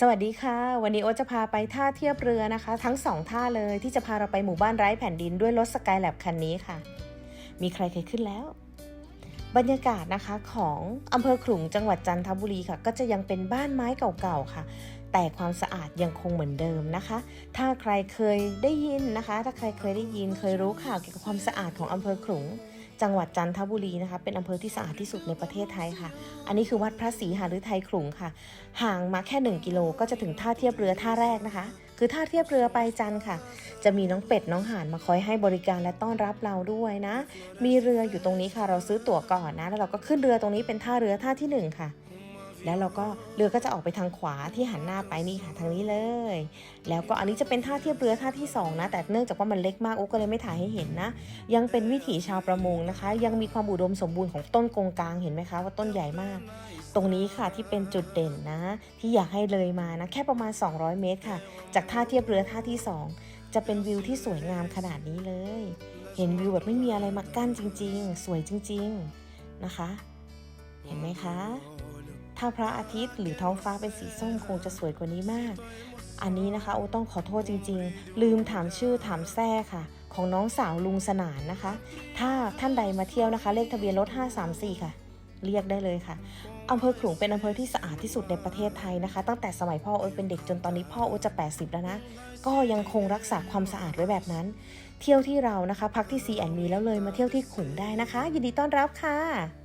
สวัสดีค่ะ วันนี้โอจะพาไปท่าเทียบเรือนะคะ ทั้งสองท่าเลยที่จะพาเราไปหมู่บ้านไร้แผ่นดินด้วยรถสกายแลบคันนี้ค่ะ มีใครเคยขึ้นแล้ว บรรยากาศนะคะของอำเภอขลุงจังหวัดจันทบุรีค่ะ ก็จะยังเป็นบ้านไม้เก่าๆค่ะ แต่ความสะอาดยังคงเหมือนเดิมนะคะ ถ้าใครเคยได้ยินนะคะ ถ้าใครเคยได้ยินเคยรู้ข่าวเกี่ยวกับความสะอาดของอำเภอขลุง จังหวัดจันทบุรีนะคะเป็นอำเภอที่สะอาดที่สุดในประเทศไทยค่ะ อันนี้คือวัดพระศรีหฤทัยขลุงค่ะ ห่างมาแค่ 1 กิโลก็จะถึงท่าเทียบเรือท่าแรกนะคะ คือท่าเทียบเรือไปจันค่ะ จะมีน้องเป็ดน้องห่านมาคอยให้บริการและต้อนรับเราด้วยนะ มีเรืออยู่ตรงนี้ค่ะ เราซื้อตั๋วก่อนนะ แล้วเราก็ขึ้นเรือตรงนี้เป็นท่าเรือท่าที่หนึ่งค่ะ แล้วเราก็เรือก็จะออกไปทางขวาที่หันหน้าไปนี่ค่ะทางนี้เลย แล้วก็อันนี้จะเป็นท่าเทียบเรือท่าที่สองนะแต่เนื่องจากว่ามันเล็กมากอุ๊กก็เลยไม่ถ่ายให้เห็นนะ ยังเป็นวิถีชาวประมงนะคะ ยังมีความอุดมสมบูรณ์ของต้นกงกลางเห็นไหมคะว่าต้นใหญ่มาก ตรงนี้ค่ะที่เป็นจุดเด่นนะ ที่อยากให้เลยมานะแค่ประมาณ 200 เมตรค่ะ จากท่าเทียบเรือท่าที่ 2 จะเป็นวิวที่สวยงามขนาดนี้เลย เห็นวิวแบบไม่มีอะไรมากั้นจริง ๆ สวยจริง ๆนะคะ เห็นไหมคะ ถ้าพระอาทิตย์หรือท้องฟ้าเป็นสีส้มคงจะสวยกว่านี้มาก อันนี้นะคะโอต้องขอโทษจริง ๆ ลืมถามชื่อถามแท้ค่ะ ของน้องสาวลุงสนานนะคะ ถ้าท่านใดมาเที่ยวนะคะ เลขทะเบียนรถ 534 ค่ะ เรียกได้เลยค่ะอำเภอขลุงเป็นอำเภอที่สะอาดที่สุดในประเทศไทยนะคะ ตั้งแต่สมัยพ่อโอ๊ตเป็นเด็กจนตอนนี้พ่อโอ๊ตจะ 80 แล้วนะ ก็ยังคงรักษาความสะอาดไว้แบบนั้น เที่ยวที่เรานะคะ พักที่ซีแอนมีแล้วเลยมาเที่ยวที่ขลุงได้นะคะ ยินดีต้อนรับค่ะ